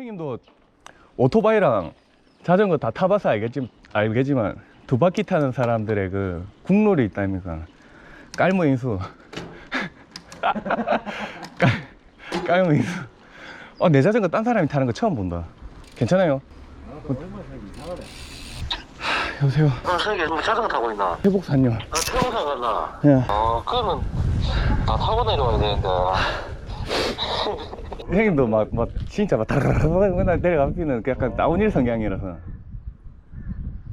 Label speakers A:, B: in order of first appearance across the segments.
A: 형님도 오토바이랑 자전거 다 타봐서 알겠지, 알겠지만 두 바퀴 타는 사람들의 그 국룰이 있다니까 깔무 인수 깔- 깔무 인수 어, 내 자전거 딴 사람이 타는 거 처음 본다 괜찮아요? 하, 여보세요
B: 어, 저기 뭐 자전거 타고 있나?
A: 회복산요
B: 아, 태국사 갔나?
A: 예.
B: 어, 그러면 다 타고 내려와야 되는데.
A: 형님도 막, 막 진짜 막 다르르르 맨날 내려가기는 약간 다운힐 성향이라서.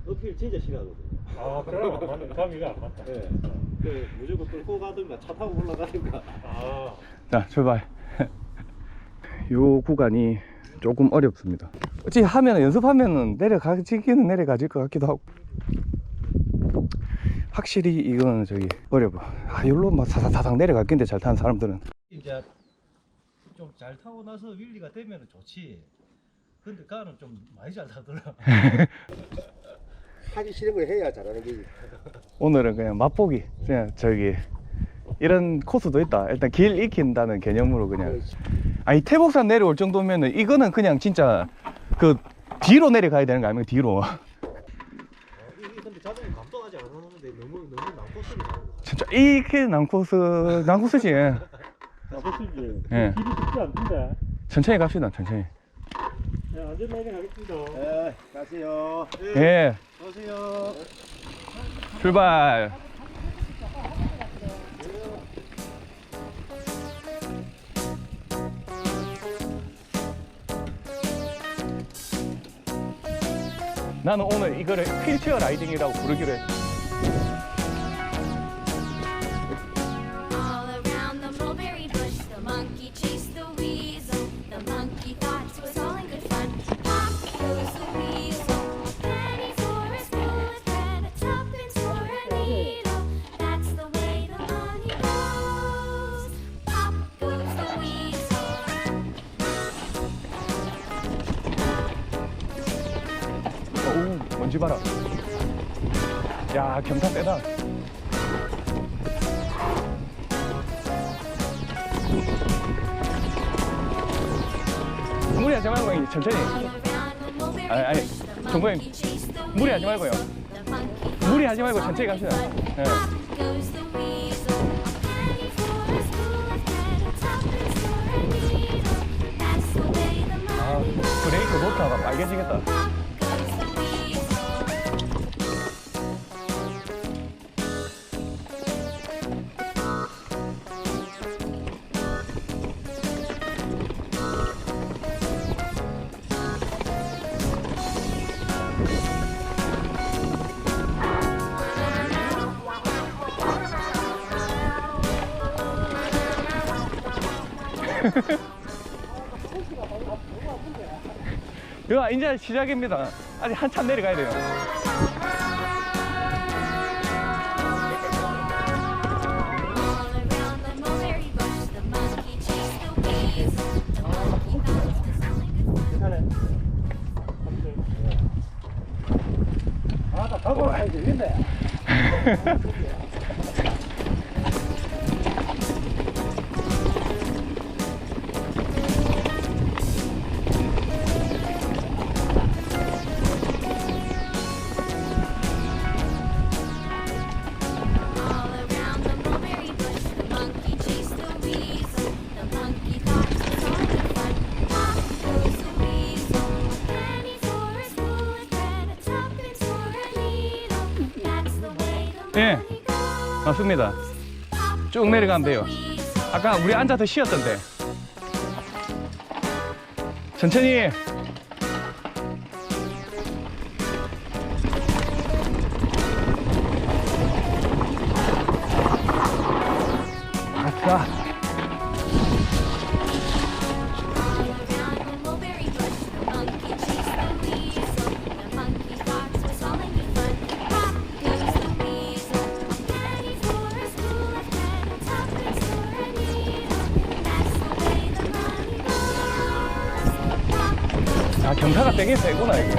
C: 어필 진짜 싫어하거든요.
D: 아, 그럼 안 맞는 감이가 안 맞다.
C: 예. 그 무조건 뚫고 가든가 차 타고 올라가든가.
D: 아,
A: 자 출발. 요 구간이 조금 어렵습니다. 어찌 하면 연습하면은 내려가지기는 내려가질 것 같기도 하고. 확실히 이거는 저기 어려워. 아 여기로 막 사사사상 내려갔긴데 잘 타는 사람들은.
C: 이제 좀 잘 타고 나서 윌리가 되면 좋지. 근데 가는 좀 많이 잘 타더라.
E: 하기 싫은 걸 해야 잘하는 게
A: 오늘은 그냥 맛보기. 그냥 저기 이런 코스도 있다. 일단 길 익힌다는 개념으로 그냥. 아니 태복산 내려올 정도면은 이거는 그냥 진짜 그 뒤로 내려가야 되는 거 아닙니까? 뒤로.
C: 이게 근데 자전거 감당하지 않았는데 너무 너무 난코스를 가는 거.
A: 진짜 이게 난코스 난코스지
D: 나보시지.
A: 예.
D: 길이 쉽지 않던데.
A: 천천히 갑시다 천천히
D: 네, 안전하게 가겠습니다.
E: 예, 가세요.
A: 예
C: 오세요.
A: 출발 나는 오늘 이거를 휠체어 라이딩이라고 부르기로 했어 오 먼지 봐라 야 경사 세다 무리하지 말고 형님 천천히 아니, 아니,
F: chased the
A: 무리하지 말고요. 무리하지 말고 천천히 갑시다. 예.
F: The
A: 아. 브레이크 놓다가 빨개지겠다 이거 이제 시작입니다 아직 한참 내려가야 돼요.
D: 아, 나 가고 가야 되겠네.
A: 예. 맞습니다 쭉 내려가면 돼요. 아까 우리 앉아서 쉬었던데 천천히 아싸 되게 세구나 이게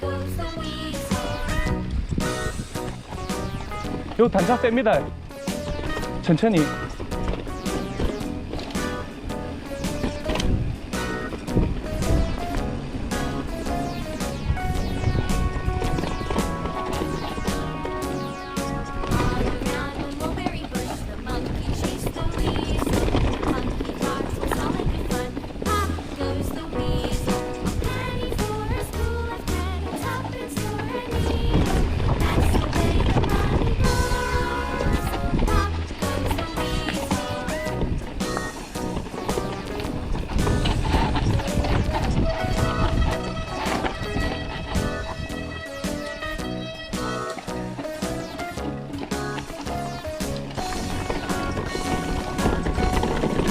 F: goes the weasel.
A: 요 단차 셉니다 천천히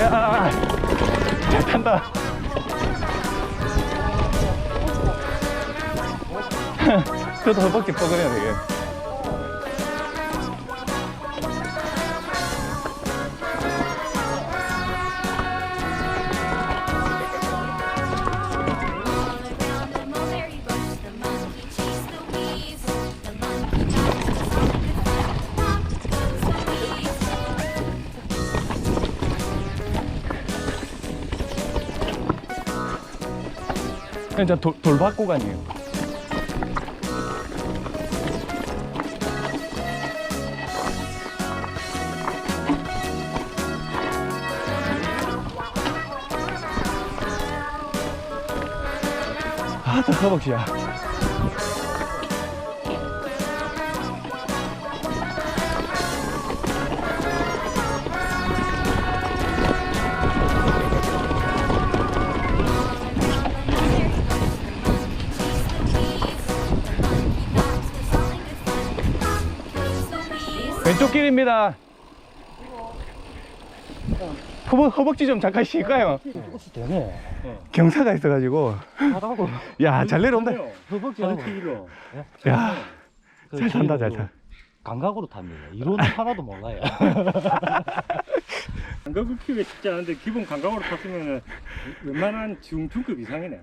A: 야, 잘 탄다. 저도 허벅지 뻐근해요, 되게. 진짜 돌, 돌밭 구간이에요. 아, 저 허벅지야. 왼쪽 길입니다. 허벅, 허벅지 좀 잠깐 쉴까요?
C: 되네.
A: 경사가 있어가지고.
C: 하다고.
A: 야, 잘 내려온다.
C: 허벅지 하고
D: 일어?
A: 야, 그잘 탄다, 잘 타.
C: 감각으로 탑니다. 이론은 하나도 몰라요.
D: 감각을 키우기 쉽지 않은데 기본 감각으로 탔으면 웬만한 지금 중급 이상이네.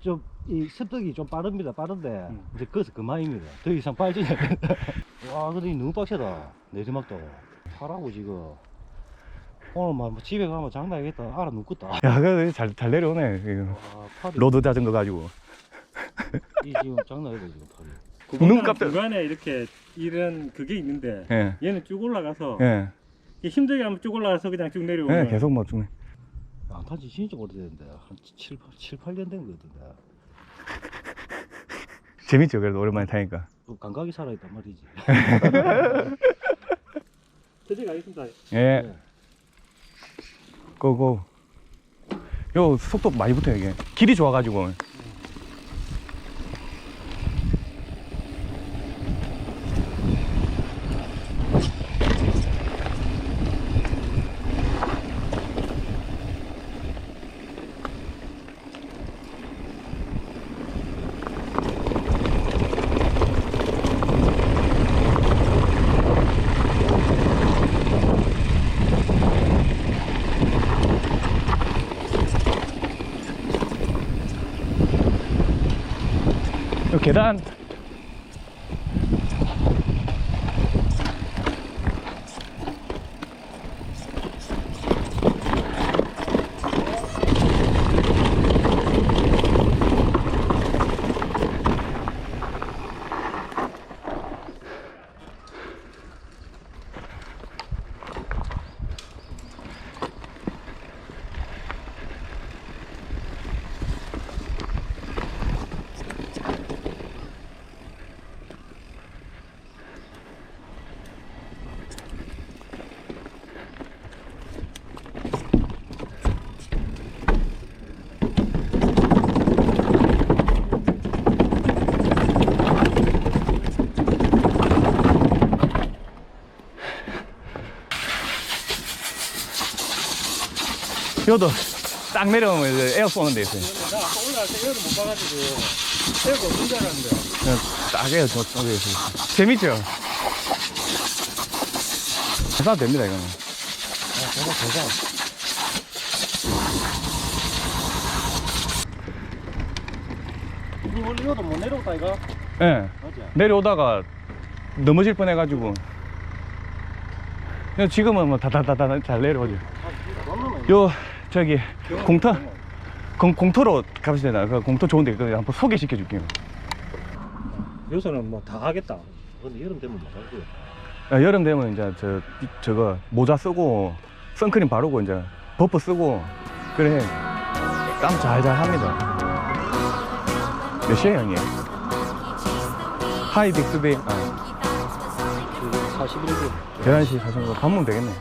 C: 좀이 습득이 좀 빠릅니다. 빠른데
D: 음.
C: 이제 그래서 그만입니다. 더 이상 빨지는 않는다. 와, 근데 너무 빡세다. 내리막도 타라고 지금. 오늘 막 집에 가면 장난하겠다. 알아 눕겠다.
A: 야, 그래, 잘, 잘 내려오네.
C: 와, 팔이
A: 로드 자전거 가지고.
C: 이 지금 장난이다 지금 팔이.
A: 눈 깜짝-
D: 중간에 이렇게 이런 그게 있는데
A: 예.
D: 얘는 쭉 올라가서
A: 예.
D: 힘들게 하면 쭉 올라가서 그냥 쭉 내려오면
A: 예, 계속 뭐 죽네.
C: 안 탄지 진짜 오래됐는데 한 7, 8, 7, 8년 된 거 같은데.
A: 재밌죠, 그래도 오랜만에 타니까.
C: 또 감각이 살아있단 말이지.
D: 터지 가겠습니다.
A: 예.
C: 네.
A: 고고. 요 속도 많이 붙어요, 이게. 길이 좋아가지고. 요계 여도 딱 내려오면 이제 에어폰은 돼 있어요. 딱 해요, 저쪽에. 재밌죠? 잘사 됩니다, 이거는.
C: 이거도 못 내려오다, 이거?
A: 예. 내려오다가 넘어질 뻔 해가지고. 지금은 뭐 다다다다 잘 내려오죠. 요 저기 공터 공, 공터로 가보시되나그 공터 좋은데 그 한번 소개시켜 줄게요.
D: 요새는 뭐 다 하겠다.
C: 근데 여름 되면 못 하고요.
A: 야, 여름 되면 이제 저 저거 모자 쓰고 선크림 바르고 이제 버프 쓰고 그래 땀 잘잘 합니다. 몇 시에 형님? 하이 빅스비 아,
C: 지금 41도.
A: 11시 40분 밥 먹으면 되겠네.